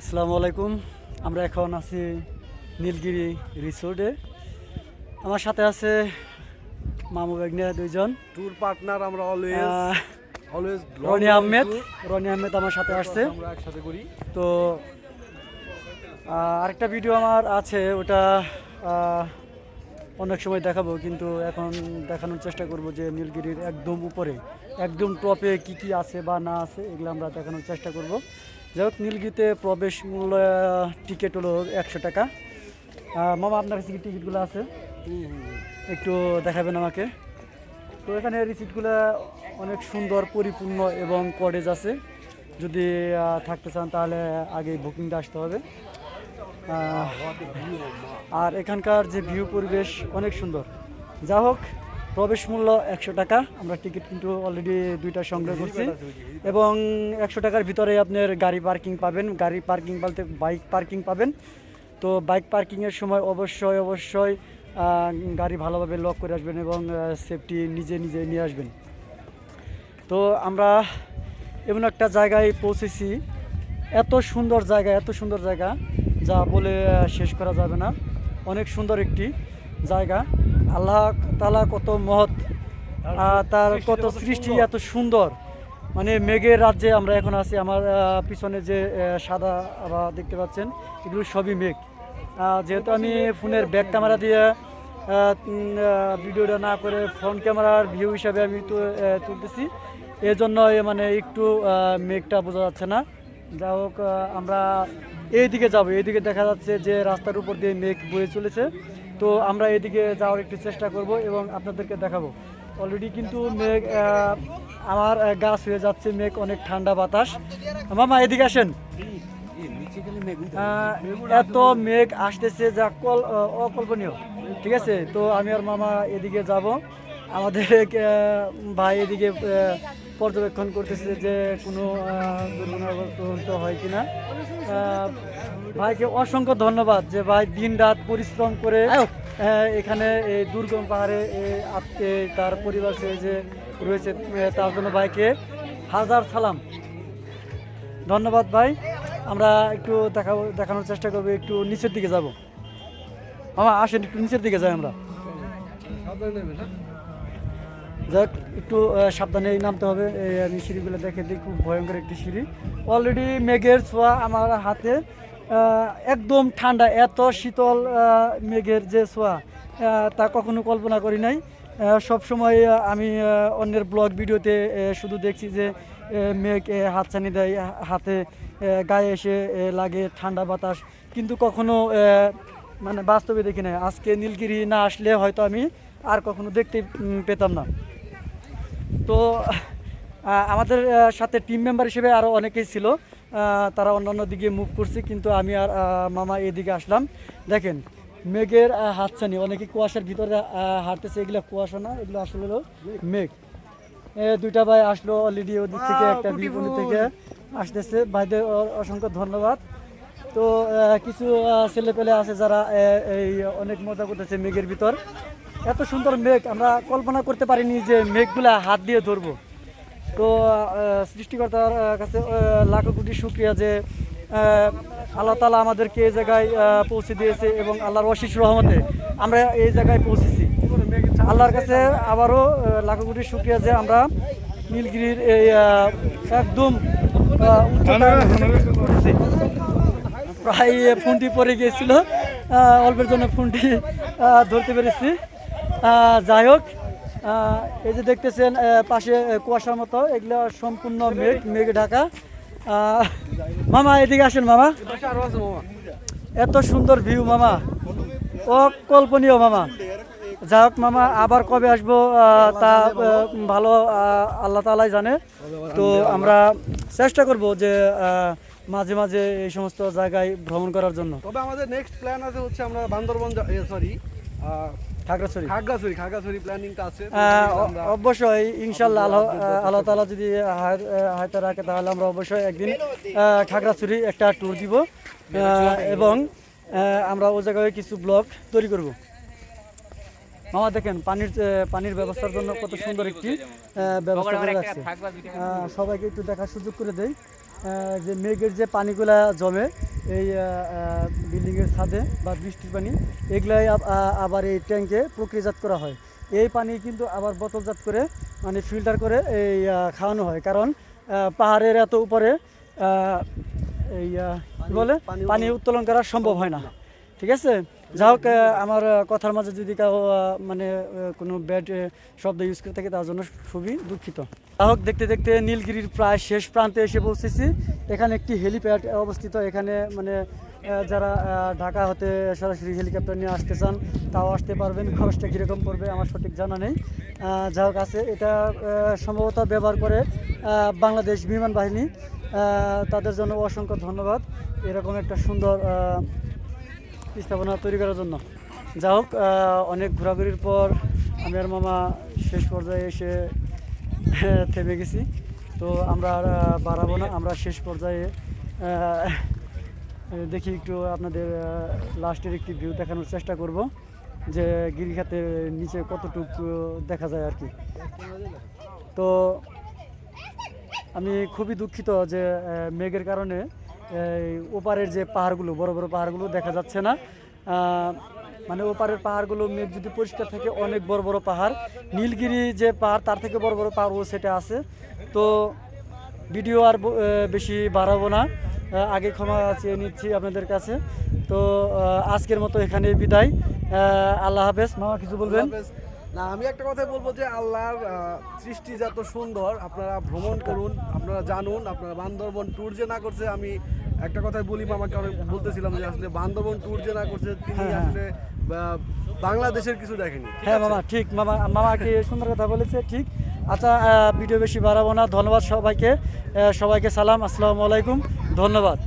আসসালামু আলাইকুম। আমরা এখন আছি নীলগিরি রিসোর্টে। আমার সাথে আছে মামু বেগনিয়া দুইজন। ট্যুর পার্টনার আমরা অলওয়েজ অলওয়েজ রনি আহমেদ। রনি আহমেদ আমার সাথে আসছে। আমরা একসাথে করি। তো আরেকটা ভিডিও আমার আছে ওটা অনেক সময় দেখাবো কিন্তু এখন দেখানোর চেষ্টা করব যে নীলগিরির একদম উপরে একদম টপে কি কি আছে বা না আছে এগুলো আমরা দেখানোর চেষ্টা করব। যাই হোক নীলগিরিতে প্রবেশ মূল্য টিকিট হলো একশো টাকা। মামা আপনার কাছে কি টিকিটগুলো আছে? একটু দেখাবেন আমাকে। তো এখানে রিসিটগুলো অনেক সুন্দর পরিপূর্ণ এবং কটেজ আছে। যদি থাকতে চান তাহলে আগে বুকিংটা আসতে হবে। আর এখানকার যে ভিউ পরিবেশ অনেক সুন্দর। যা হোক প্রবেশ মূল্য একশো টাকা। আমরা টিকিট কিন্তু অলরেডি দুইটা সংগ্রহ করছি। এবং একশো টাকার ভিতরে আপনার গাড়ি পার্কিং পাবেন। গাড়ি পার্কিং বলতে বাইক পার্কিং পাবেন। তো বাইক পার্কিংয়ের সময় অবশ্যই অবশ্যই গাড়ি ভালোভাবে লক করে আসবেন এবং সেফটি নিজে নিজে নিয়ে আসবেন। তো আমরা এমন একটা জায়গায় পৌঁছেছি। এত সুন্দর জায়গা এত সুন্দর জায়গা যা বলে শেষ করা যাবে না। অনেক সুন্দর একটি জায়গা। আল্লাহ তালা কত মহৎ তার কত সৃষ্টি এত সুন্দর। মানে মেঘের রাজ্যে আমরা এখন আছি আমার পিছনে যে সাদা আভা দেখতে পাচ্ছেন এগুলো সবই মেঘ। যেহেতু আমি ফোনের ব্যাক ক্যামেরা দিয়ে ভিডিওটা না করে ফ্রন্ট ক্যামেরার ভিউ হিসাবে আমি তো তুলতেছি এই জন্য মানে একটু মেঘটা বোঝা যাচ্ছে না। যা হোক আমরা এইদিকে যাব এইদিকে দেখা যাচ্ছে যে রাস্তার উপর দিয়ে মেঘ বয়ে চলেছে। তো আমরা এদিকে যাওয়ার একটু চেষ্টা করব এবং আপনাদেরকে দেখাবো। অলরেডি কিন্তু মেঘ আমার গাছ হয়ে যাচ্ছে, মেঘ অনেক ঠান্ডা বাতাস। মামা, এদিকে আসেন। এত মেঘ আসতেছে যা কল অকল্পনীয়। ঠিক আছে? তো আমি আর মামা এদিকে যাব। আমাদের ভাই এদিকে পর্যবেক্ষণ করতেছে যে কোনো দুর্ঘটনাগ্রস্ত হয় কি না ভাইকে অসংখ্য ধন্যবাদ যে ভাই দিন রাত পরিশ্রম করে এখানে এই দুর্গম পাহাড়ে এই আত্মে তার পরিবার সে যে রয়েছে তার জন্য ভাইকে হাজার সালাম। ধন্যবাদ ভাই। আমরা একটু দেখাবো দেখানোর চেষ্টা করব একটু নিচের দিকে যাব। আমার আসেন একটু নিচের দিকে যাই আমরা। যাক, একটু সাবধানে নামতে হবে। আমি সিঁড়িগুলো দেখে দিই, খুব ভয়ঙ্কর একটি সিঁড়ি। অলরেডি মেঘের ছোঁয়া আমার হাতে। একদম ঠান্ডা, এত শীতল মেঘের যে ছোঁয়া তা কখনো কল্পনা করি নাই। সব সময় আমি অন্যের ব্লগ ভিডিওতে শুধু দেখছি যে মেঘ হাতছানি দেয় হাতে গায়ে এসে লাগে ঠান্ডা বাতাস। কিন্তু কখনো মানে বাস্তবে দেখি না আজকে নীলগিরি না আসলে হয়তো আমি আর কখনো দেখতে পেতাম না। তো আমাদের সাথে টিম মেম্বার হিসেবে আরও অনেকেই ছিল। তারা অন্যান্য দিকে মুভ করছে কিন্তু আমি আর মামা এদিকে আসলাম। দেখেন মেঘের হাতছানি অনেকে কুয়াশার ভিতরে হাঁটতেছে এগুলো কুয়াশা না এগুলো আসলে হলো মেঘ। দুইটা ভাই আসলো অলরেডি ওদিক থেকে একটা বিপণী থেকে আসতেছে। ভাইদের অসংখ্য ধন্যবাদ। তো কিছু ছেলেপেলে আছে যারা এই অনেক মজা করতেছে মেঘের ভিতর। এত সুন্দর মেঘ, আমরা কল্পনা করতে পারিনি যে মেঘগুলা হাত দিয়ে ধরবো। তো সৃষ্টিকর্তার কাছে লাখো কোটি শুক্রিয়া যে আল্লাহ তালা আমাদেরকে এই জায়গায় পৌঁছে দিয়েছে এবং আল্লাহর অশিস রহমতে আমরা এই জায়গায় পৌঁছেছি। আল্লাহর কাছে আবারও লাখো কোটি শুক্রিয়া যে আমরা নীলগিরির এই একদম। প্রায় ফোনটি পরে গিয়েছিল অল্পের জন্য ফোনটি ধরতে পেরেছি। যাই হোক এই যে দেখতেছেন পাশে কুয়াশার মতো, এগুলো সম্পূর্ণ মেঘ মেঘ ঢাকা। মামা, এদিকে আসেন, মামা। এত সুন্দর ভিউ, মামা। অকল্পনীয়, মামা। যাই হোক, মামা, আবার কবে আসব তা ভালো আল্লাহ তালাই জানে। তো আমরা চেষ্টা করব যে মাঝে মাঝে এই সমস্ত জায়গায় ভ্রমণ করার জন্য। তবে আমাদের নেক্সট প্ল্যান আছে হচ্ছে আমরা বান্দরবন সরি খাগড়াছড়ি? খাগড়াছড়ি খাগড়াছড়ি প্ল্যানিংটা আছে। অবশ্যই ইনশাল্লাহ আল্লাহ আল্লাহ তালা যদি হায়তা রাখে তাহলে আমরা অবশ্যই একদিন খাগড়াছড়ি একটা ট্যুর দিব। এবং আমরা ও জায়গায় কিছু ব্লগ তৈরি করব। মামা দেখেন পানির পানির ব্যবস্থার জন্য কত সুন্দর একটি ব্যবস্থা করে রাখছে। সবাইকে একটু দেখার সুযোগ করে আহ, যে মেঘের যে পানিগুলা জমে এই বিল্ডিংয়ের ছাদে বা বৃষ্টির পানি এগুলাই আবার এই ট্যাঙ্কে প্রক্রিয়াজাত করা হয়। এই পানি কিন্তু আবার বোতলজাত করে মানে ফিল্টার করে এই খাওয়ানো হয়। কারণ পাহাড়ের এত উপরে এই বলে? পানি পানি উত্তোলন করা সম্ভব হয় না। ঠিক আছে? যা হোক আমার কথার মাঝে যদি কাউ মানে কোনো ব্যাড শব্দ ইউজ করে থাকে, তার জন্য খুবই দুঃখিত। যা হোক দেখতে দেখতে নীলগিরির প্রায় শেষ প্রান্তে এসে পৌঁছেছি। এখানে একটি হেলিপ্যাড অবস্থিত। এখানে মানে যারা ঢাকা হতে সরাসরি হেলিকপ্টার নিয়ে আসতে চান, তাও আসতে পারবেন। খরচটা কীরকম পড়বে আমার সঠিক জানা নেই। যা হোক আছে, এটা সম্ভবত ব্যবহার করে বাংলাদেশ বিমান বাহিনী। তাদের জন্য অসংখ্য ধন্যবাদ। এরকম একটা সুন্দর স্থাপনা তৈরি করার জন্য। যা হোক অনেক ঘোরাঘুরির পর আমি আর মামা শেষ পর্যায়ে এসে থেমে গেছি। তো আমরা আর বাড়াবো না, আমরা শেষ পর্যায়ে দেখি একটু আপনাদের লাস্টের একটি ভিউ দেখানোর চেষ্টা করব, যে গিরিখাতের নিচে কতটুকু দেখা যায় আর কি। তো আমি খুবই দুঃখিত যে মেঘের কারণে ওপারের যে পাহাড়গুলো বড় বড় পাহাড়গুলো দেখা যাচ্ছে না। মানে ওপারের পাহাড়গুলো মেঘ যদি পরিষ্কার থাকে অনেক বড় বড় পাহাড়। নীলগিরি যে পাহাড় তার থেকে বড় বড় পাহাড়ও সেটা আছে। তো ভিডিও আর বেশি বাড়াবো না। আগে ক্ষমা চেয়ে নিচ্ছি আপনাদের কাছে। তো আজকের মতো এখানে বিদায়। আল্লাহ হাফেজ। মামা কিছু বলবেন। না আমি একটা কথাই বলব যে আল্লাহর সৃষ্টি যত সুন্দর আপনারা ভ্রমণ করুন আপনারা জানুন আপনারা বান্দরবন ট্যুর যে না করছে আমি একটা কথাই বলি মামাকে অনেক বলতেছিলাম যে আসলে বান্দরবন ট্যুর যে না করছে তিনি হ্যাঁ, হ্যাঁ। আসলে বাংলাদেশের কিছু দেখেনি হ্যাঁ? মামা ঠিক। মামা মামাকে সুন্দর কথা বলেছে ঠিক। আচ্ছা ভিডিও বেশি বাড়াবো না। ধন্যবাদ সবাইকে। সবাইকে সালাম আসসালামু আলাইকুম। ধন্যবাদ।